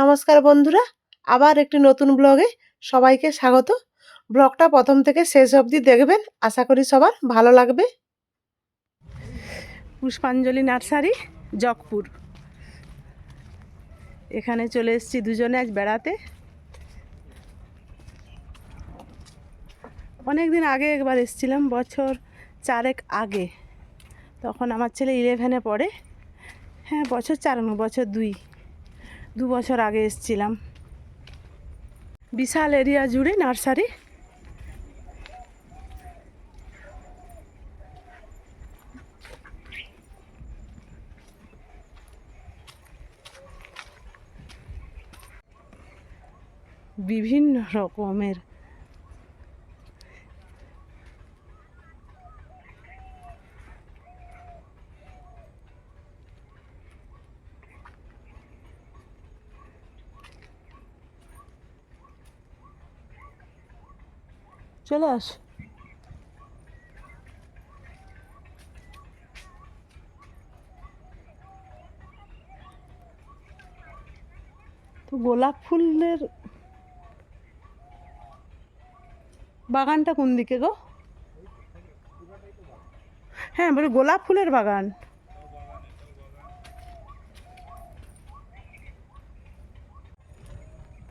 নমস্কার বন্ধুরা, আবার একটি নতুন ব্লগে সবাইকে স্বাগত। ব্লগটা প্রথম থেকে শেষ অবধি দেখবেন, আশা করি সবার ভালো লাগবে। পুষ্পাঞ্জলি নার্সারি, জগপুর। এখানে চলে এসেছি দুজনে আজ বেড়াতে। অনেক দিন আগে একবার এসেছিলাম, বছর চারেক আগে। তখন আমার ছেলে ইলেভেনে পড়ে। হ্যাঁ বছর চার বছর দুই। দু বছর আগে এসছিলাম। বিশাল এরিয়া জুড়ে নার্সারি। বিভিন্ন রকমের চলে আস তো গোলাপ ফুলের বাগানটা কোন দিকে গো? হ্যাঁ বলে, গোলাপ ফুলের বাগান।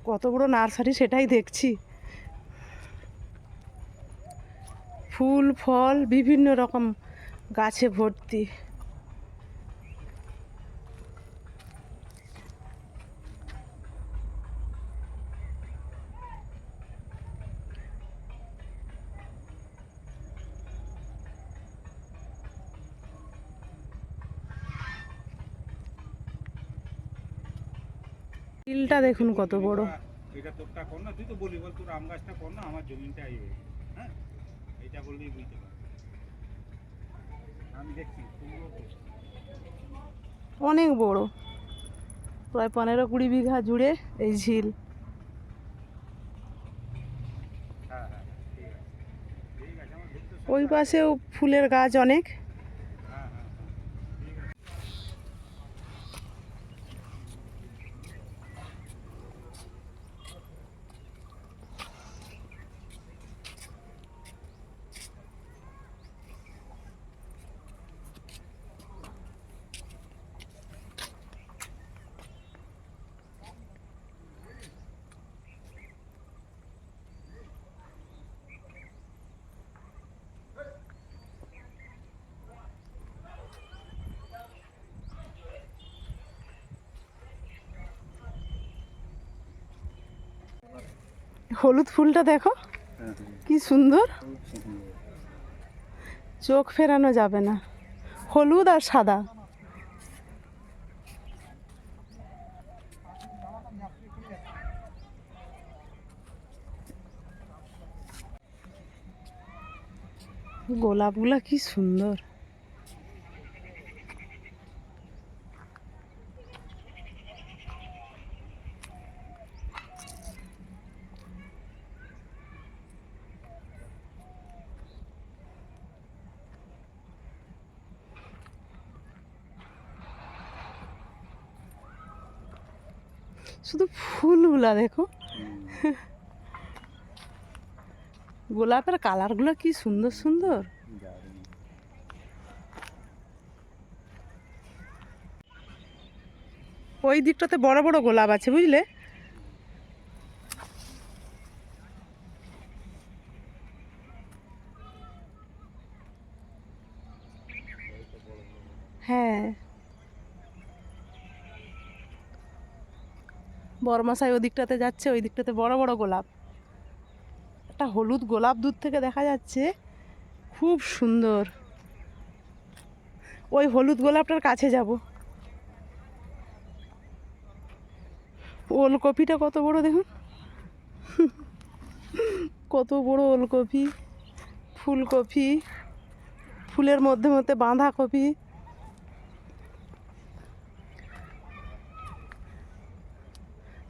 কত বড় নার্সারি সেটাই দেখছি। ফুল, ফল, বিভিন্ন রকম গাছে ভর্তি। হিলটা দেখুন কত বড়। এটা তোরটা কর না, তুই তো বলি, বল তোর আম গাছটা কর না, আমার জমিনটা এই হ্যাঁ করলেই বুঝতে পারবে। আমি দেখছি। অনেক বড়। প্রায় পনেরো কুড়ি বিঘা জুড়ে এই ঝিল। হ্যাঁ হ্যাঁ ওই পাশেও ফুলের গাছ অনেক হ্যাঁ হ্যাঁ হলুদ ফুলটা দেখো, কি সুন্দর। চোখ ফেরানো যাবে না, হলুদ আর সাদা। গোলাপগুলা কি সুন্দর। শুধু ফুলগুলা দেখো। গোলাপের কালারগুলো কি সুন্দর সুন্দর। ওই দিকটাতে বড় বড় গোলাপ আছে, বুঝলে? হ্যাঁ। বরমাসাই ওই দিকটাতে যাচ্ছে, ওই দিকটাতে বড় বড় গোলাপ। একটা হলুদ গোলাপ দূর থেকে দেখা যাচ্ছে, খুব সুন্দর। ওই হলুদ গোলাপটার কাছে যাব। ওলকপিটা কত বড় দেখুন? কত বড় ওলকপি, ফুলকপি, ফুলের মধ্যে মধ্যে বাঁধাকপি।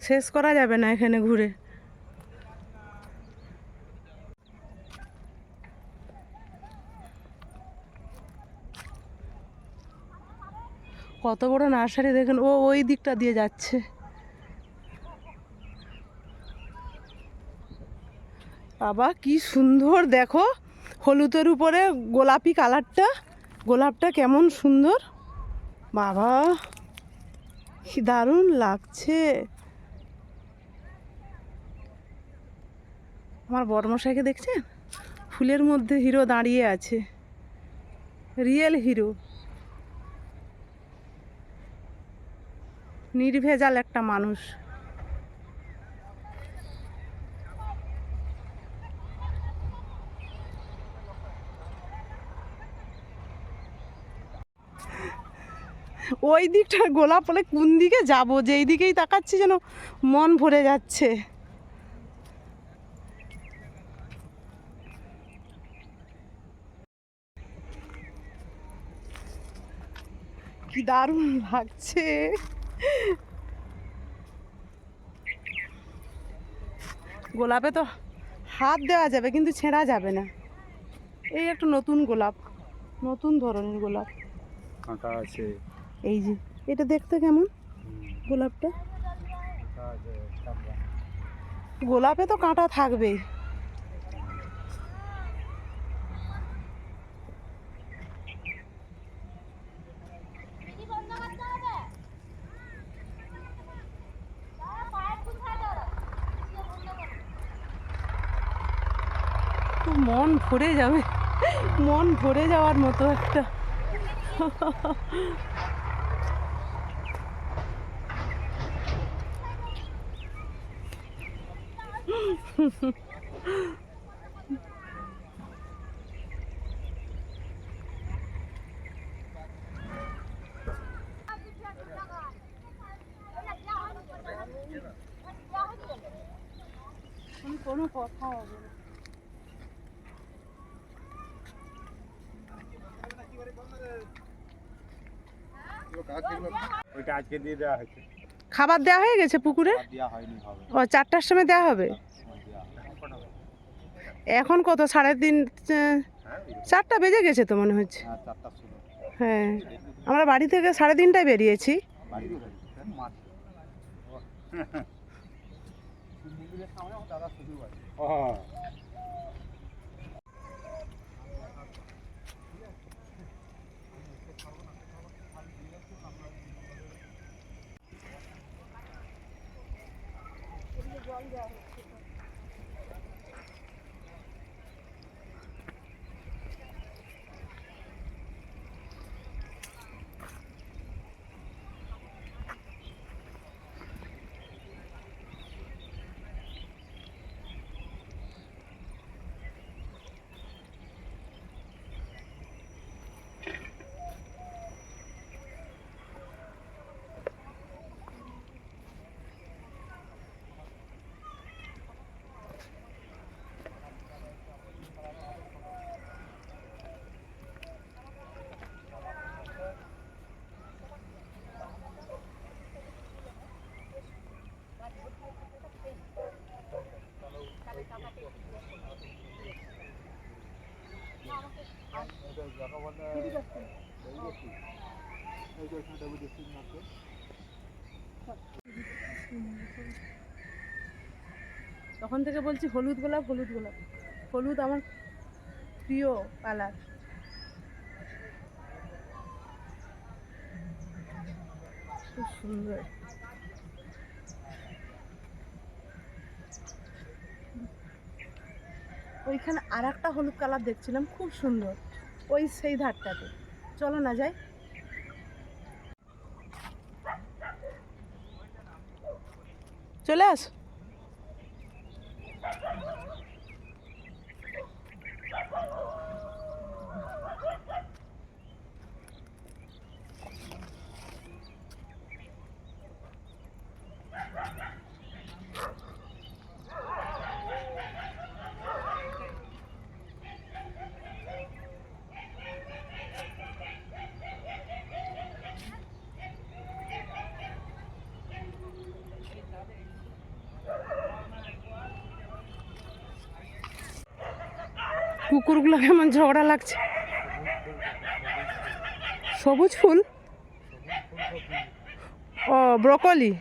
শেষ করা যাবে না এখানে ঘুরে। কত বড় নার্সারি দেখেন, ও ওই দিকটা দিয়ে যাচ্ছে। বাবা, কি সুন্দর, দেখো, হলুদের উপরে গোলাপি কালারটা। গোলাপটা কেমন সুন্দর। বাবা, কি দারুণ লাগছে। আমার বর্মশাইকে দেখছেন? ফুলের মধ্যে হিরো দাঁড়িয়ে আছে। Real hero. নির্ভেজাল একটা মানুষ। ওই দিকটা গোলাপ হলে কোন দিকে যাব? যেই দিকেই তাকাচ্ছি যেন মন ভরে যাচ্ছে। দারুণ লাগছে। গোলাপে তো হাত দেওয়া যাবে কিন্তু ছেঁড়া যাবে না। এই একটা নতুন গোলাপ নতুন ধরনের গোলাপ। কাঁটা আছে। এই যে এটা দেখতে কেমন গোলাপটা। গোলাপে তো কাঁটা থাকবেই তো মন ভরে যাবে। মন ভরে যাওয়ার মতো একটা। কোনো কথা হবে না। ওইটা আজকে দিয়ে দেওয়া হয়েছে খাবার দেওয়া হয়ে গেছে পুকুরে? ও চারটার সময় দেওয়া হবে? এখন কত? সাড়ে তিন চারটা বেজে গেছে তো মনে হচ্ছে। হ্যাঁ হ্যাঁ আমরা বাড়ি থেকে সাড়ে তিনটায় বেরিয়েছি। দাদা শ্বশুর বাড়ি ও তখন থেকে বলছি হলুদ গোলাপ হলুদ গোলাপ। হলুদ আমার প্রিয় কালার। খুব সুন্দর। ওইখানে আর একটা হলুদ কালার দেখছিলাম, খুব সুন্দর। ওই সেই ধারটাতে। চলো না যাই। চলে আস। কুকুরগুলো কেমন ঝগড়া লাগছে? সবুজ ফুল? ও ব্রকলি?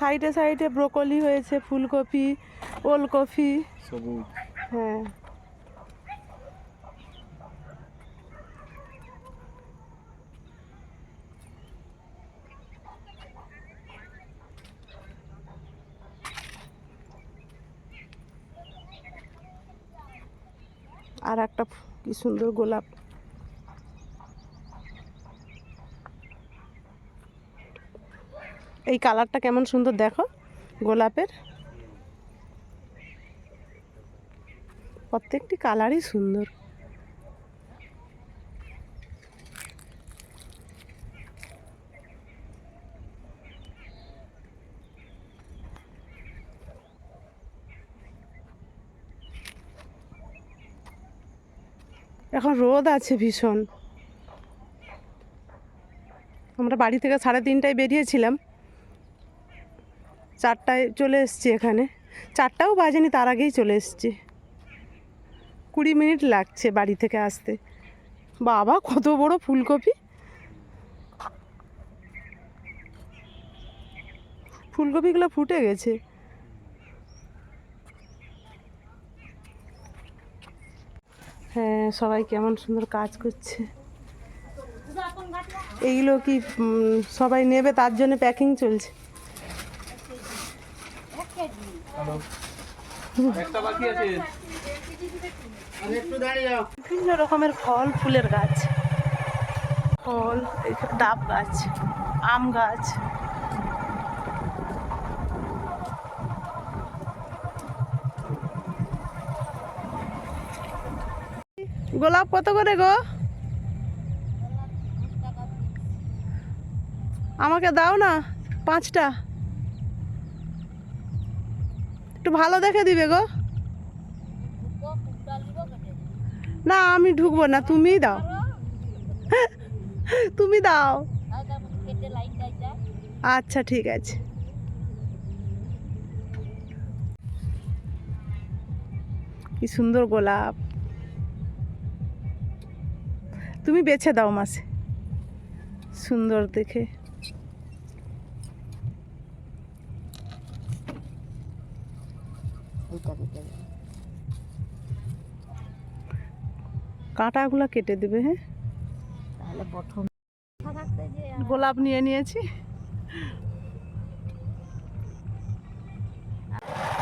সাইডে সাইডে ব্রকলি হয়েছে ফুলকপি ওলকপি। সবুজ। হ্যাঁ। আর একটা কি সুন্দর গোলাপ। এই কালারটা কেমন সুন্দর দেখো গোলাপের। প্রত্যেকটি কালারই সুন্দর। এখন রোদ আছে ভীষণ। আমরা বাড়ি থেকে সাড়ে তিনটায় বেরিয়েছিলাম। চারটায় চলে এসছি এখানে। চারটাও বাজেনি, তার আগেই চলে এসছি। কুড়ি মিনিট লাগছে বাড়ি থেকে আসতে। বাবা, কত বড় ফুলকপি। ফুলকপিগুলো ফুটে গেছে। হ্যাঁ সবাই কেমন সুন্দর কাজ করছে। এইগুলো কি সবাই নেবে তার জন্য প্যাকিং চলছে। বিভিন্ন রকমের ফল ফুলের গাছ। ফল ডাব গাছ আম গাছ। গোলাপ কত করে গো? আমাকে দাও না, পাঁচটা। একটু ভালো দেখে দিবে গো। না, আমি ঢুকবো না, তুমিই দাও। তুমি দাও। আচ্ছা ঠিক আছে। কি সুন্দর গোলাপ। তুমি বেছে দাও মাসে সুন্দর দেখে। কাঁটাগুলো কেটে দেবে হ্যাঁ? তাহলে প্রথম গোলাপ নিয়ে নিয়েছি।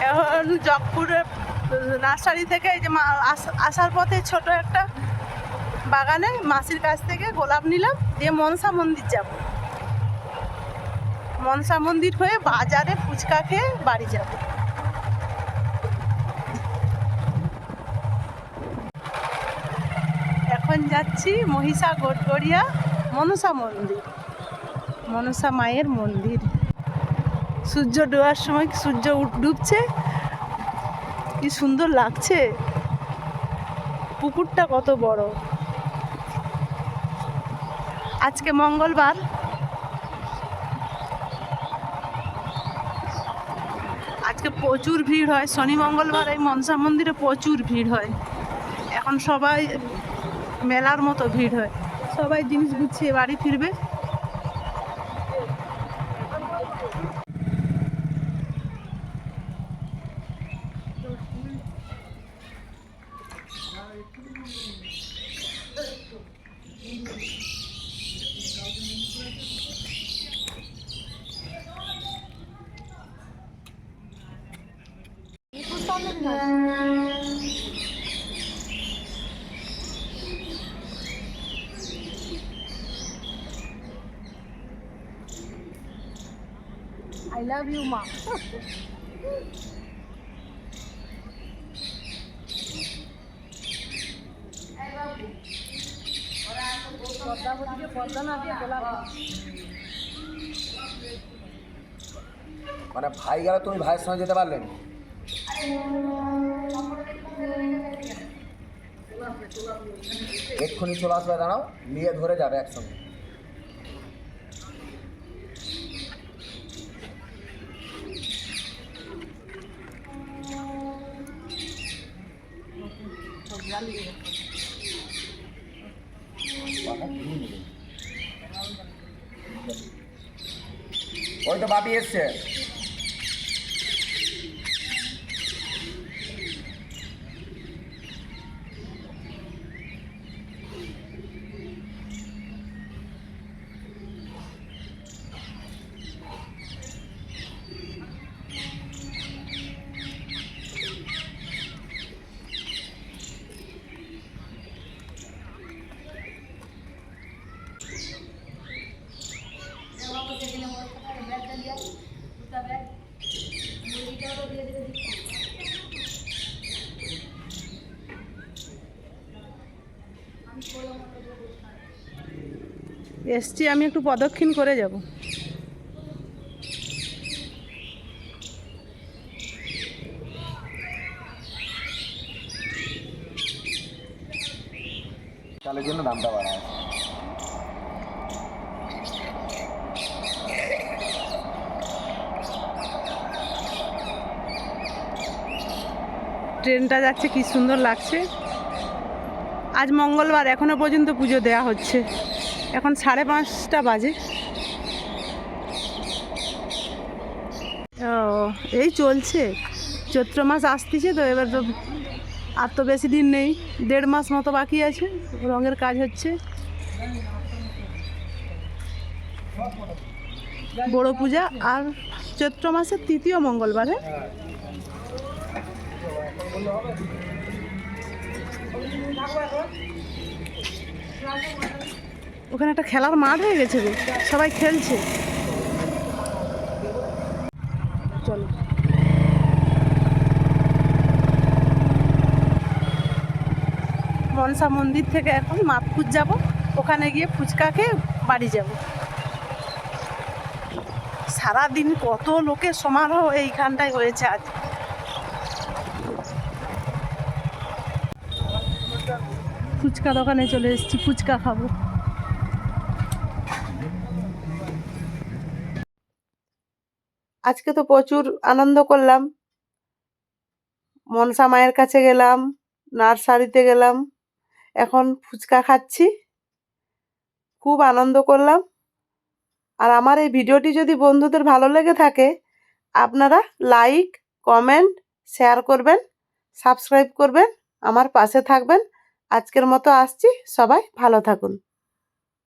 এখন জগপুরের নার্সারি থেকে এই যে আসার পথে ছোট একটা বাগানে মাসির কাছ থেকে গোলাপ নিলাম, দিয়ে মনসা মন্দির যাব। মনসা মন্দির হয়ে বাজারে ফুচকা খেয়ে বাড়ি যাব। এখন যাচ্ছি মহিষা গোটগড়িয়া মনসা মন্দির। মনসা মায়ের মন্দির। সূর্য ডোয়ার সময় সূর্য ডুবছে? কি সুন্দর লাগছে? পুকুরটা কত বড়। আজকে মঙ্গলবার। আজকে প্রচুর ভিড় হয়, শনি মঙ্গলবার এই মনসা মন্দিরে প্রচুর ভিড় হয়। এখন সবাই মেলার মতো ভিড় হয়। সবাই জিনিস গুছিয়ে বাড়ি ফিরবে। I love you, mom. মানে ভাই গেলে, তুমি ভাইয়ের সঙ্গে যেতে পারলেন এক্ষুনি চলে আসবে, দাঁড়াও, নিয়ে ধরে যাবে একসঙ্গে। কথা ওই তো বাপি এসছে এসছি আমি একটু প্রদক্ষিণ করে যাব। তাহলে জন্য দামটা ট্রেনটা যাচ্ছে, কি সুন্দর লাগছে। আজ মঙ্গলবার, এখনও পর্যন্ত পুজো দেয়া হচ্ছে। এখন সাড়ে পাঁচটা বাজে। ও, এই চলছে। চৈত্র মাস আসতেছে তো, এবার তো আর তো বেশি দিন নেই। দেড় মাস মতো বাকি আছে, রঙের কাজ হচ্ছে। বড় পূজা আর চৈত্র মাসের তৃতীয় মঙ্গলবারে ওখানে একটা খেলার মাঠ হয়ে গেছে গো। সবাই খেলছে। চলো। মনসা মন্দির থেকে এখন মাতপুর যাব। ওখানে গিয়ে ফুচকা খেয়ে বাড়ি যাব। সারাদিন কত লোকের সমারোহ এইখানটায় হয়েছে আজ। ফুচকা দোকানে চলে এসেছি, ফুচকা খাব। আজকে তো প্রচুর আনন্দ করলাম। মনসা মায়ের কাছে গেলাম, নার্সারিতে গেলাম, এখন ফুচকা খাচ্ছি। খুব আনন্দ করলাম। আর আমার এই ভিডিওটি যদি বন্ধুদের ভালো লেগে থাকে, আপনারা লাইক, কমেন্ট, শেয়ার করবেন, সাবস্ক্রাইব করবেন, আমার পাশে থাকবেন। আজকের মতো আসছি সবাই ভালো থাকুন।